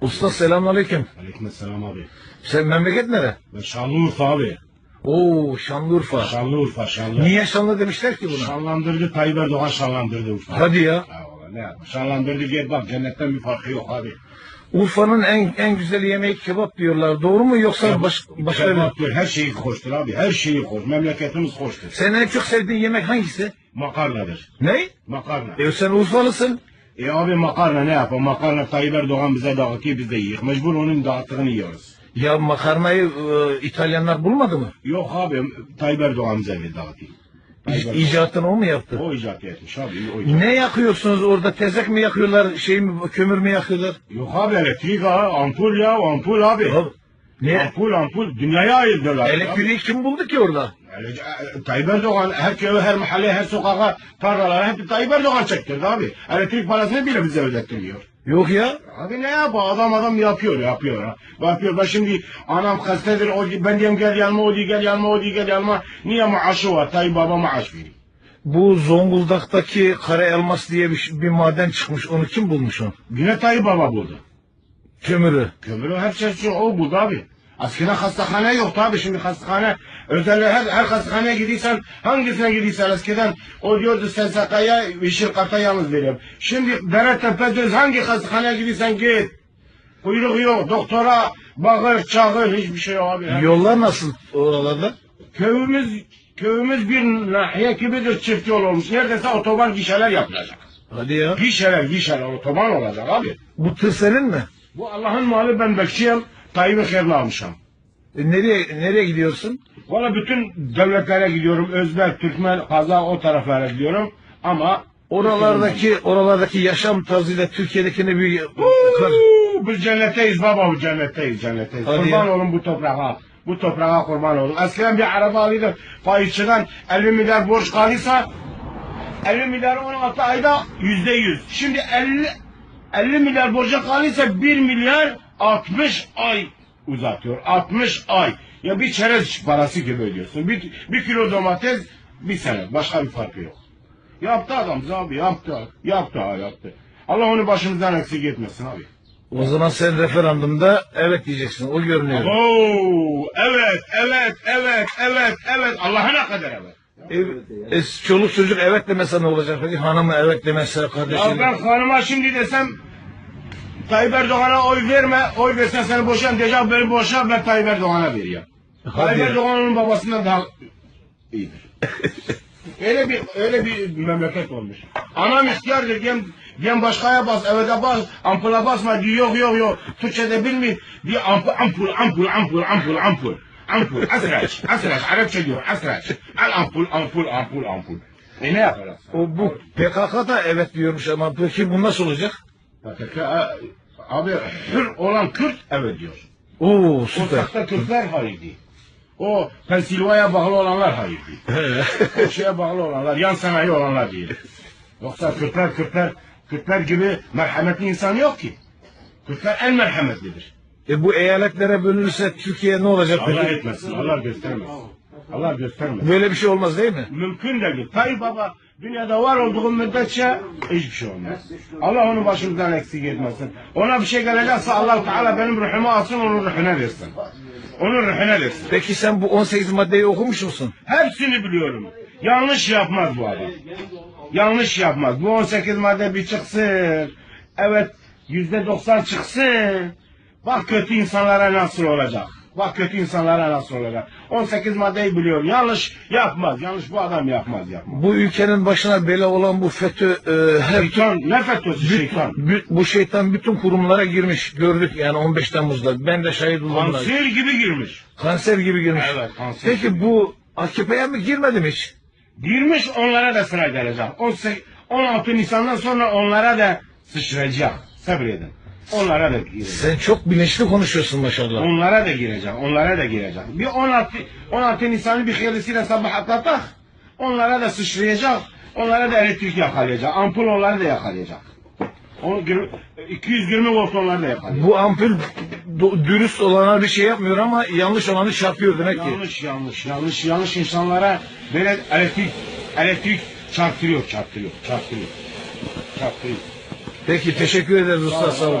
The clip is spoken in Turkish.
Usta selamünaleyküm. Aleykümselam abi. Sen memleket nere? Ben Şanlıurfa abi. Oo Şanlıurfa. Şanlıurfa Şanlı. Niye Şanlı demişler ki buna? Şanlandırdı Tayyip Erdoğan şanlandırdı Urfa. Hadi ya. Ya valla ne yapma. Şanlandırdı gel bak cennetten bir farkı yok abi. Urfa'nın en en güzel yemeği kebap diyorlar. Doğru mu yoksa baş, başka bir... Kebap diyor, her şeyi hoştur abi. Her şeyi hoş. Memleketimiz hoştur. Senin en çok sevdiğin yemek hangisi? Makarnadır. Ne? Makarna. E sen Urfalısın. E abi makarna ne yapalım? Makarna Tayyip Erdoğan bize dağıtıyor biz de yiyoruz. Mecbur onun dağıttığını yiyoruz. Ya makarnayı e, İtalyanlar bulmadı mı? Yok abi Tayyip Erdoğan bize dağıtıyor. Erdoğan. icatını o mu yaptı? O icat etmiş abi. O icat. Ne yakıyorsunuz orada? Tezek mi yakıyorlar? Şey mi? Kömür mü yakıyorlar? Yok abi elektrik ha. Ampul ya. Ampul abi. Ya, ne? Ampul ampul. Dünyaya ayırdılar. Elektriği kim buldu ki orada? Yani, e, Tayyip Erdoğan her köye, her mahalle, her sokağa, tarlalara hep Tayyip Erdoğan çektirdi abi. Elektrik parasını bile bize ödettiriyor. Yok ya. Abi ne yapıyor? Adam adam yapıyor, yapıyor. Ha. Yapıyor. Ben şimdi anam hastadır, o, ben diyeyim gel yanıma, o diye gel yanıma, o diye gel yanıma. Niye maaşı var? Tayyip baba maaş veriyor. Bu Zonguldak'taki kara elmas diye bir, bir maden çıkmış. Onu kim bulmuş onu? Yine Tayyip baba buldu. Kömürü. Kömürü her şey o buldu abi. Eskiden hastahane yoktu abi. Şimdi hastahane özel her, her hastaneye gidiyorsan hangisine gidiyorsan eskiden o diyordu SSK'ya yeşil karta yalnız veriyorum. Şimdi dere tepe düz hangi hastaneye gidiyorsan git. Kuyruk yok. Doktora bağır çağır hiçbir şey yok abi. Yollar nasıl oralarda? Köyümüz köyümüz bir nahiye gibidir çift yol olmuş. Neredeyse otoban gişeler yapılacak. Hadi ya. Gişeler gişeler otoban olacak abi. Bu tır senin mi? Bu Allah'ın malı ben bekçiyim. Tayyip'i hayırlı almışım. E, nereye nereye gidiyorsun? Valla bütün devletlere gidiyorum. Özbek, Türkmen, Kazak o taraflara gidiyorum. Ama Oralardaki oralardaki yaşam tarzıyla Türkiye'dekine bir Uuu, biz cennetteyiz baba bu cennetteyiz cennetteyiz. Hadi kurban ya. olun bu toprağa. Bu toprağa kurban olun. Eskiden bir araba alıyorduk. Fahişçiden 50 milyar borç kalırsa 50 milyar 16 ayda yüzde yüz. Şimdi 50 50 milyar borca kalırsa 1 milyar 60 ay uzatıyor. 60 ay. Ya bir çerez parası gibi ödüyorsun. Bir, bir kilo domates bir sene. Başka bir farkı yok. Yaptı adam abi yaptı. Yaptı ha yaptı. Allah onu başımızdan eksik etmesin abi. o zaman sen referandumda evet diyeceksin. O görünüyor. Oo, evet, evet, evet, evet, evet. Allah'ına kadar evet. E, e, çoluk çocuk evet demese ne olacak peki? Hanımı evet demezse Ya kardeşine. ben hanıma şimdi desem Tayyip Erdoğan'a oy verme, oy versen seni boşan diyeceğim, beni boşa ben Tayyip Erdoğan'a vereyim. Tayyip ya. Erdoğan onun babasından daha iyidir. öyle bir öyle bir memleket olmuş. Anam ihtiyardır, gem, gem başkaya bas, evde bas, ampula basma diyor, yok yok yok. Türkçe'de bilmiyor, diyor ampul, ampul, ampul, ampul, ampul, ampul. Ampul, asraç, asraç, Arapça diyor, asraç. Al ampul, ampul, ampul, ampul. E ne yaparız? O bu PKK da evet diyormuş ama peki bu nasıl olacak? PKK, abi Kürt olan Kürt evet diyor. Oo süper. sahte Kürtler hayır değil. O Pensilvanya bağlı olanlar hayır değil. o şeye bağlı olanlar, yan sanayi olanlar değil. Yoksa Kürtler, Kürtler, Kürtler gibi merhametli insan yok ki. Kürtler en merhametlidir. E bu eyaletlere bölünürse Türkiye ne olacak Allah peki? etmesin, Allah göstermesin. Allah göstermesin. Böyle bir şey olmaz değil mi? Mümkün değil. Tayyip Baba dünyada var olduğu müddetçe hiçbir şey olmaz. Allah onu başımızdan eksik etmesin. Ona bir şey gelecekse allah Teala benim ruhumu alsın onun ruhuna versin. Onun ruhuna versin. Peki sen bu 18 maddeyi okumuş musun? Hepsini biliyorum. Yanlış yapmaz bu adam. Yanlış yapmaz. Bu 18 madde bir çıksın. Evet yüzde 90 çıksın. Bak kötü insanlara nasıl olacak. Bak kötü insanlara nasıl olacak. 18 maddeyi biliyorum. Yanlış yapmaz. Yanlış bu adam yapmaz yapmaz. Bu ülkenin başına bela olan bu FETÖ e, her Şeytan ne FETÖ'sü şeytan? Bü- bu şeytan bütün kurumlara girmiş gördük yani 15 Temmuz'da. Ben de şahit oldum. Kanser gibi girmiş. Kanser gibi girmiş. Evet, kanser. Peki bu AKP'ye mi girmedi mi hiç? Girmiş onlara da sıra gelecek. 18 16 Nisan'dan sonra onlara da sıçrayacak. Sabredin. Onlara da girecek. Sen çok bilinçli konuşuyorsun maşallah. Onlara da girecek. Onlara da girecek. Bir 16 16 Nisan'ı bir hayırlısıyla sabah atlatak. Onlara da sıçrayacak. Onlara da elektrik yakalayacak. Ampul onları da yakalayacak. O gir- 220 volt onları da yakalayacak. Bu ampul dürüst olana bir şey yapmıyor ama yanlış olanı çarpıyor demek ki. Yanlış yanlış yanlış yanlış insanlara böyle elektrik elektrik çarptırıyor çarptırıyor çarptırıyor çarptırıyor. Peki teşekkür ederiz usta sağ olun.